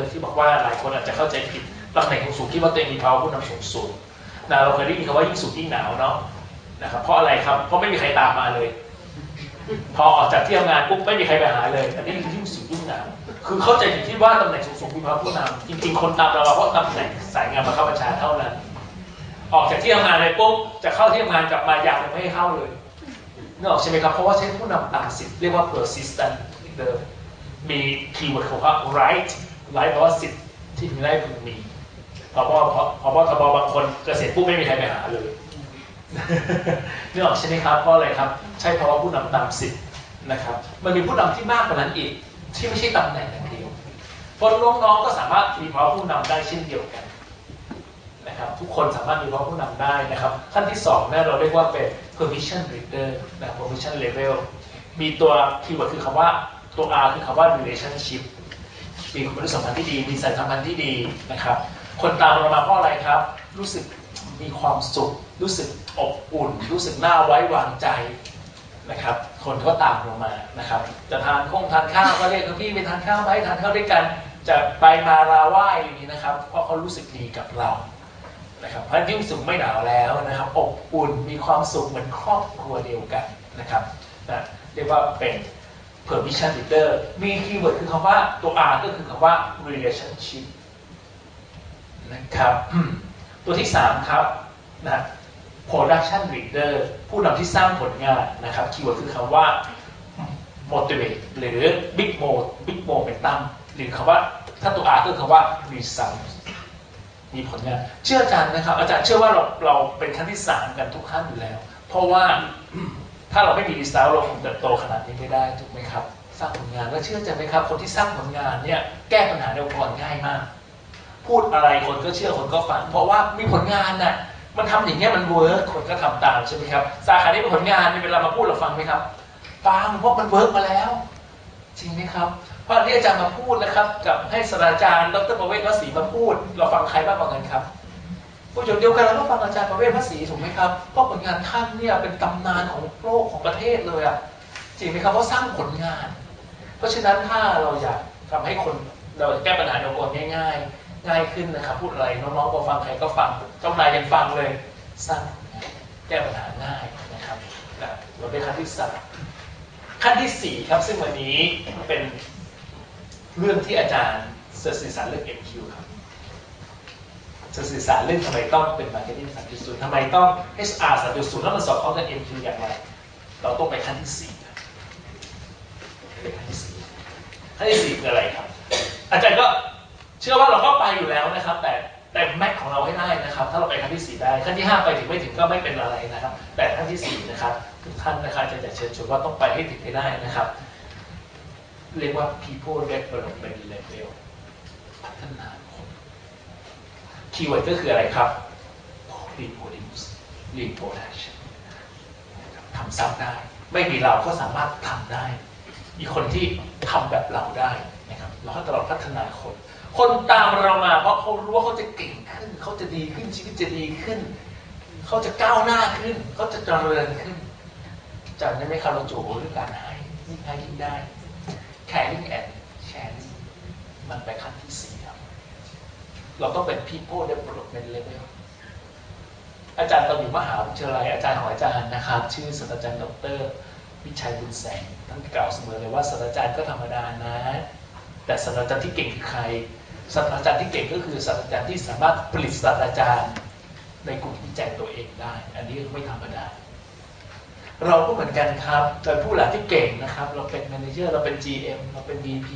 ที่บอกว่าหลายคนอาจจะเข้าใจผิดตำแหน่งสูงคิดว่าตัวเองมีภาวะผู้นำสูงสูงนะเราเคยได้ยินคำว่ายิ่งสูงยิ่งหนาวเนาะนะครับเพราะอะไรครับเพราะไม่มีใครตามมาเลย พอออกจากที่ทำงานปุ๊บไม่มีใครไปหาเลยอันนี้คือยิ่งสูงยิ่งหนาวคือเข้าใจผิดที่ว่าตำแหน่งสูงๆมีภาวะผู้นำจริงๆคนตามเราเพราะตำแหน่งสายงานบังคับบัญชาเท่านั้นออกจากที่ทำงานเลยปุ๊บจะเข้าที่ทำงานกลับมาอยากไม่ให้เข้าเลยนึกออกใช่ไหมครับเพราะว่าใช้ผู้นำตามสิทธิ์เรียกว่า persistent เดิมมีคีย์เวิร์ดของว่า right right แปลว่าสิทธิ์ที่มีได้พึงมีพอพอพอพอทบบางคนเกษียณปุ๊บไม่มีใครไปหาเลยนึกออกใช่ไหมครับเพราะอะไรครับ ใช่เพราะว่าผู้นำตามสิทธิ์นะครับ มันมีผู้นำที่มากกว่านั้นอีก ที่ไม่ใช่ตำแหน่งอย่างเดียวเพราะน้องๆก็สามารถมีภาวะผู้นำได้เช่นเดียวกันนะครับทุกคนสามารถมีภาวะผู้นำได้นะครับ ขั้นที่2เนี่ยเราเรียกว่าเป็น permission reader นะ permission level มีตัวคีย์เวิร์ดคือคำว่าตัว R คือคำว่า relationship มีความสัมพันธ์ที่ดี มีสายสัมพันธ์ที่ดีนะครับ คนตามเรามาเพราะอะไรครับ รู้สึกมีความสุข รู้สึกอบอุ่น รู้สึกน่าไว้วางใจนะครับ คนก็ตามเรามานะครับ จะทานคงทานข้าวก็เรียกพี่ไปทานข้าวไหมทานข้าวด้วยกัน จะไปมาลาไหว้อย่างนี้นะครับ เพราะเขารู้สึกดีกับเรานะครับเพราะยิ่งสูงไม่หนาวแล้วนะครับอบอุ่นมีความสุขเหมือนครอบครัวเดียวกันนะครับนะเรียกว่าเป็น permission leader มีคีย์เวิร์ดคือคำว่าตัว R ก็คือคำว่า relationship นะครับ ตัวที่ 3 ครับนะ production leader ผู้นำที่สร้างผลงานนะครับ คีย์เวิร์ดคือคำว่า motivate หรือ big mo big momentum หรือคำว่าถ้าตัว R ก็คือคำว่า result มีผลงาน เชื่ออาจารย์นะครับ อาจารย์เชื่อว่าเราเราเป็นขั้นที่สามกันทุกขั้นอยู่แล้ว เพราะว่า ถ้าเราไม่มีดีไซน์เราคงเติบโตขนาดนี้ไม่ได้ถูกไหมครับ สร้างผลงานแล้วเชื่อใจไหมครับ คนที่สร้างผลงานเนี่ยแก้ปัญหาในองค์กรง่ายมาก พูดอะไรคนก็เชื่อคนก็ฟังเพราะว่ามีผลงานน่ะมันทำอย่างเงี้ยมันเวิร์กคนก็ทำตามใช่ไหมครับสาขาที่มีผลงานเนี่ยเวลามาพูดเราฟังไหมครับฟังเพราะมันเวิร์กมาแล้วจริงไหมครับเพราะที่อาจารย์มาพูดนะครับ กับให้ศาสตราจารย์ดรประเวศวสีมาพูด เราฟังใครบ้างกว่ากันครับ ประโยชน์เดียวกันเราก็ฟังอาจารย์ประเวศวสีถูกไหมครับเพราะผลงานท่านเนี่ยเป็นตำนานของโลกของประเทศเลยอะจริงไหมครับเพราะสร้างผลงาน เพราะฉะนั้นถ้าเราอยากทำให้คนเราแก้ปัญหาองค์กรง่าย ๆ ง่ายขึ้นนะครับ พูดอะไรน้องๆพอฟังใครก็ฟังเจ้านายยังฟังเลยสร้างแก้ปัญหาง่ายนะครับนะเราได้ขั้นที่สามขั้นที่สี่ครับซึ่งวันนี้เป็นเรื่องที่อาจารย์จะสื่อสารเรื่อง MQ ครับ จะสื่อสารเรื่องทำไมต้องเป็น Marketing 3.0ทำไมต้อง HR 3.0แล้วมันสอดคล้องกับ MQ อย่างไร เราต้องไปขั้นที่สี่ขั้นที่สี่ขั้นที่สี่คืออะไรครับ อาจารย์ก็เชื่อว่าเราก็ไปอยู่แล้วนะครับ แต่แต่แม็กของเราให้ได้นะครับ ถ้าเราไปขั้นที่สี่ได้ขั้นที่ห้าไปถึงไม่ถึงก็ไม่เป็นอะไรนะครับ แต่ขั้นที่สี่นะครับทุกท่านนะครับอาจารย์จะเชิญชวนว่าต้องไปให้ถึงให้ได้นะครับ เรียกว่า people development level พัฒนาคน คีย์เวิร์ดก็คืออะไรครับ reproduce reproduction ทำซ้ำได้ ไม่มีเราก็สามารถทำได้ มีคนที่ทำแบบเราได้นะครับเราก็ตลอดพัฒนาคน คนตามเรามาเพราะเขารู้ว่าเขาจะเก่งขึ้น เขาจะดีขึ้นชีวิตจะดีขึ้น เขาจะก้าวหน้าขึ้น เขาจะเจริญขึ้นจำได้ไหมครับเราโจเรื่องการให้ยิ่งให้ยิ่งได้ caring and sharing มันไปขั้นที่สี่ เราต้องเป็น people development level อาจารย์ตอนอยู่มหาวิทยาลัยอาจารย์ของอาจารย์นะครับ ชื่อศาสตราจารย์ดร วิชัยบุญแสงท่านกล่าวเสมอเลยว่าศาสตราจารย์ก็ธรรมดานะ แต่ศาสตราจารย์ที่เก่งคือใครศาสตราจารย์ที่เก่งก็คือศาสตราจารย์ที่สามารถผลิตศาสตราจารย์ในกลุ่มวิจัยตัวเองได้ อันนี้ไม่ธรรมดา เราก็เหมือนกันครับแต่ผู้หลักที่เก่งนะครับ เราเป็นแมเนเจอร์เราเป็น GM เราเป็น VP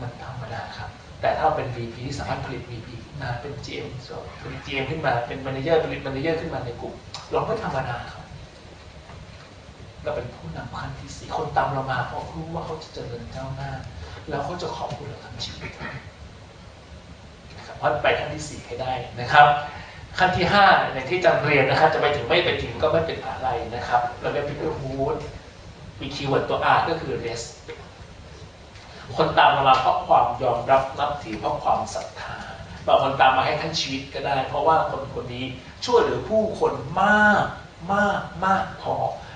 มันธรรมดาครับ แต่ถ้าเป็น VP ที่สามารถผลิต VP ขึ้นมาเป็น GM ผลิต GM ขึ้นมาเป็นมเนเจอร์ผลิตมเนเจอร์ขึ้นมาในกลุ่ม เราไม่ธรรมดาครับเราเป็นผู้นำขั้นที่สี่คนตามเรามาเพราะรู้ว่าเขาจะเจริญก้าวหน้า แล้วเขาจะขอบคุณเราทั้งชีวิตนะครับเพราะไปขั้นที่สี่ให้ได้นะครับ ขั้นที่ห้าอย่างที่จารย์เรียนนะครับ จะไปถึงไม่ไปถึงก็ไม่เป็นอะไรนะครับ เราเรียก people mood มีคีย์เวิร์ดตัว R ก็คือ rest คนตามเรามาเพราะความยอมรับนับถือเพราะความศรัทธาบางคนตามมาให้ทั้งชีวิตก็ได้ เพราะว่าคนคนนี้ช่วยเหลือผู้คนมากมากมากพอ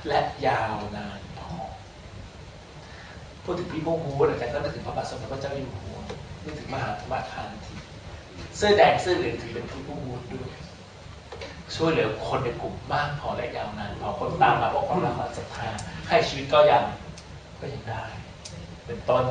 และยาวนานพอพูดถึงพี่โมโมอาจารย์ก็นึกถึงพระบาทสมเด็จพระเจ้าอยู่หัวนึกถึงมหาธรรมคานทีเสื้อแดงเสื้อเหลืองถือเป็นผู้ผู้บูธด้วยช่วยเหลือคนในกลุ่มมากพอและยาวนานพอคนตามมาเพราะความรักความศรัทธาให้ชีวิตก็ยังก็ยังได้ เป็นต้น